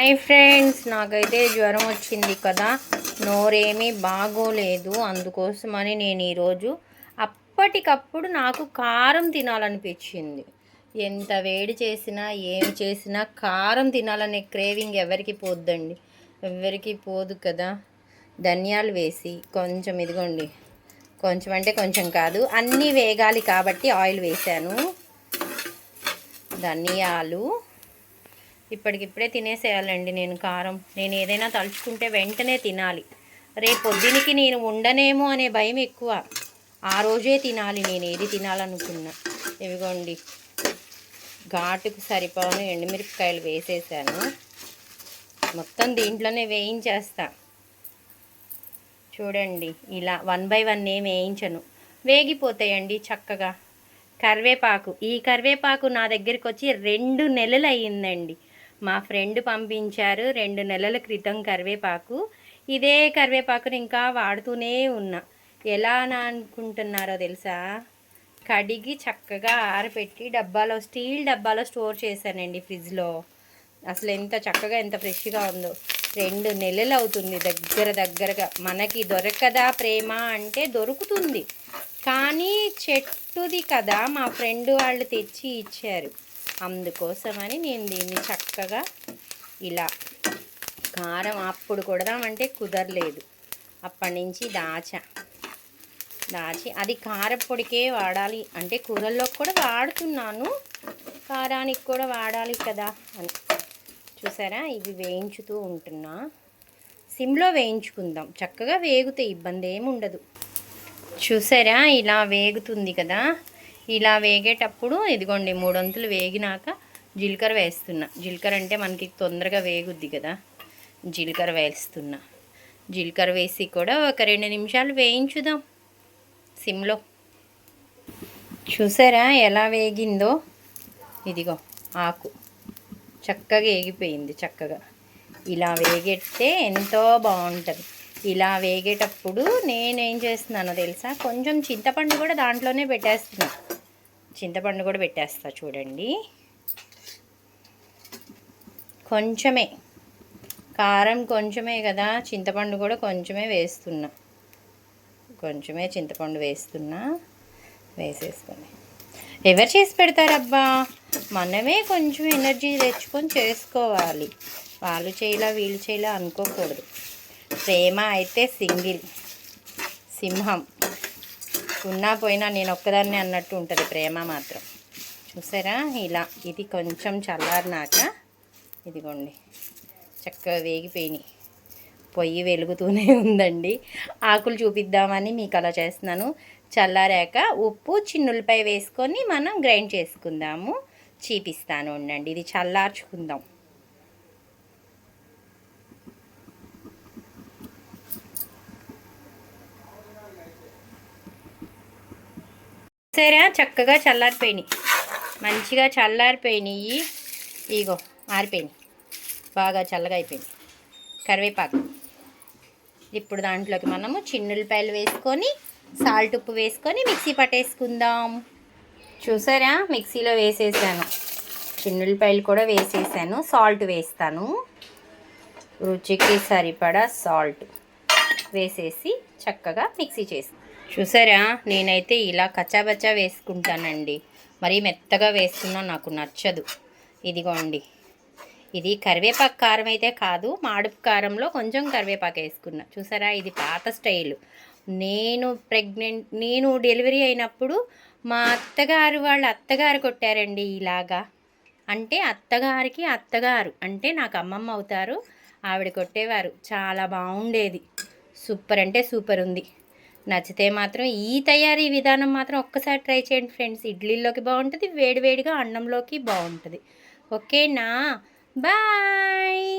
Hi friends నాకైతే జ్వరం వచ్చింది కదా. నోరేమీ బాగోలేదు. అందుకోసమని నేను ఈరోజు అప్పటికప్పుడు నాకు కారం తినాలనిపించింది. ఎంత వేడి చేసినా ఏమి చేసినా కారం తినాలనే క్రేవింగ్ ఎవరికి పోద్దండి? ఎవరికి పోదు కదా. ధనియాలు వేసి కొంచెం ఇదిగోండి. కొంచెం అంటే కొంచెం కాదు అన్నీ వేగాలి కాబట్టి ఆయిల్ వేసాను ధనియాలు ఇప్పటికిప్పుడే తినేసేయాలండి నేను కారం. నేను ఏదైనా తలుచుకుంటే వెంటనే తినాలి. రేపు పొద్దునికి నేను ఉండనేమో అనే భయం ఎక్కువ. ఆ రోజే తినాలి నేను ఏది తినాలనుకున్నా. ఇవిగోండి. ఘాటుకు సరిపోను ఎండుమిరపకాయలు వేసేసాను. మొత్తం దీంట్లోనే వేయించేస్తా. చూడండి ఇలా వన్ బై వన్ ఏం వేయించను. వేగిపోతాయండి చక్కగా. కరివేపాకు. ఈ కరివేపాకు నా దగ్గరికి వచ్చి రెండు నెలలు అయ్యిందండి మా ఫ్రెండ్ పంపించారు రెండు నెలల క్రితం కరివేపాకు. ఇదే కరివేపాకుని ఇంకా వాడుతూనే ఉన్నా. ఎలా అని అనుకుంటున్నారో తెలుసా? కడిగి చక్కగా ఆరపెట్టి డబ్బాలో స్టీల్ డబ్బాలో స్టోర్ చేశానండి ఫ్రిడ్జ్లో. అసలు ఎంత చక్కగా ఎంత ఫ్రెష్గా ఉందో. రెండు నెలలు అవుతుంది దగ్గర దగ్గరగా. మనకి దొరకదా ప్రేమ అంటే దొరుకుతుంది. కానీ చెట్టుది కదా మా ఫ్రెండ్ వాళ్ళు తెచ్చి ఇచ్చారు. అందుకోసమని నేను దీన్ని చక్కగా ఇలా కారం అప్పుడు కొడదామంటే కుదరలేదు. అప్పటి నుంచి దాచా. దాచి అది కారపొడికే వాడాలి. అంటే కూరల్లో కూడా వాడుతున్నాను. కారానికి కూడా వాడాలి కదా అని. చూసారా? ఇవి వేయించుతూ ఉంటున్నా. సిమ్లో వేయించుకుందాం. చక్కగా వేగుతే ఇబ్బంది ఏమి ఉండదు చూసారా? ఇలా వేగుతుంది కదా. ఇలా వేగేటప్పుడు ఇదిగోండి మూడొంతులు వేగినాక జీలకర్ర వేస్తున్నా. జీలకర్ర అంటే మనకి తొందరగా వేగుద్ది కదా. జీలకర్ర వేస్తున్నా. జీలకర్ర వేసి కూడా ఒక రెండు నిమిషాలు వేయించుదాం సిమ్లో. చూసారా ఎలా వేగిందో? ఇదిగో ఆకు. చక్కగా వేగిపోయింది చక్కగా. ఇలా వేగెడితే ఎంతో బాగుంటుంది. ఇలా వేగేటప్పుడు నేనేం చేస్తున్నానో తెలుసా? కొంచెం చింతపండు కూడా దాంట్లోనే పెట్టేస్తున్నాను చింతపండు కూడా పెట్టేస్తా చూడండి. కొంచెమే కారం కొంచెమే కదా చింతపండు కూడా కొంచెమే వేస్తున్నా. కొంచెమే చింతపండు వేస్తున్నా వేసేసుకొని ఎవరు చేసి పెడతారబ్బా? మనమే కొంచెం ఎనర్జీ తెచ్చుకొని చేసుకోవాలి. వాళ్ళు చేయలా వీళ్ళు చేయలా అనుకోకూడదు. ప్రేమ అయితే సింగిల్ సింహం. ఉన్నా పోయినా నేను ఒక్కదాన్నే అన్నట్టు ఉంటుంది ప్రేమ మాత్రం. చూసారా? ఇలా. ఇది కొంచెం చల్లారినాక ఇదిగోండి. చక్కగా వేగిపోయినాయి. పొయ్యి వెలుగుతూనే ఉందండి. ఆకులు చూపిద్దామని మీకు అలా చేస్తున్నాను. చల్లారాక ఉప్పు చిన్నులపై వేసుకొని మనం గ్రైండ్ చేసుకుందాము. చీపిస్తాను ఉండండి. ఇది చల్లార్చుకుందాం. సరే చక్కగా చల్లారిపోయినాయి. మంచిగా చల్లారిపోయినాయి. ఇగో ఆరిపోయినాయి. బాగా చల్లగా అయిపోయింది కరివేపాకు. ఇప్పుడు దాంట్లోకి మనము చిన్నులపాయలు వేసుకొని సాల్ట్ ఉప్పు వేసుకొని మిక్సీ పట్టేసుకుందాం. చూసారా? మిక్సీలో వేసేసాను. చిన్నులపాయలు కూడా వేసేసాను. సాల్ట్ వేస్తాను. రుచికి సరిపడా సాల్ట్ వేసేసి చక్కగా మిక్సీ చేస్తాను. చూసారా? నేనైతే ఇలా కచ్చాబచ్చా వేసుకుంటానండి. మరీ మెత్తగా వేసుకున్నా నాకు నచ్చదు. ఇదిగోండి. ఇది కరివేపాకు కారం అయితే కాదు మాడుపు కారంలో కొంచెం కరివేపాకు వేసుకున్నా. చూసారా? ఇది పాత స్టైల్. నేను ప్రెగ్నెంట్ నేను డెలివరీ అయినప్పుడు మా అత్తగారు వాళ్ళ అత్తగారు కొట్టారండి ఇలాగా. అంటే అత్తగారికి అత్తగారు అంటే నాకు అమ్మమ్మ అవుతారు ఆవిడ కొట్టేవారు. చాలా బాగుండేది. సూపర్ అంటే సూపర్ ఉంది. నచ్చితే మాత్రం ఈ తయారీ విధానం మాత్రం ఒక్కసారి ట్రై చేయండి ఫ్రెండ్స్. ఇడ్లీలోకి బాగుంటుంది వేడివేడిగా అన్నంలోకి బాగుంటుంది. ఓకేనా? బాయ్!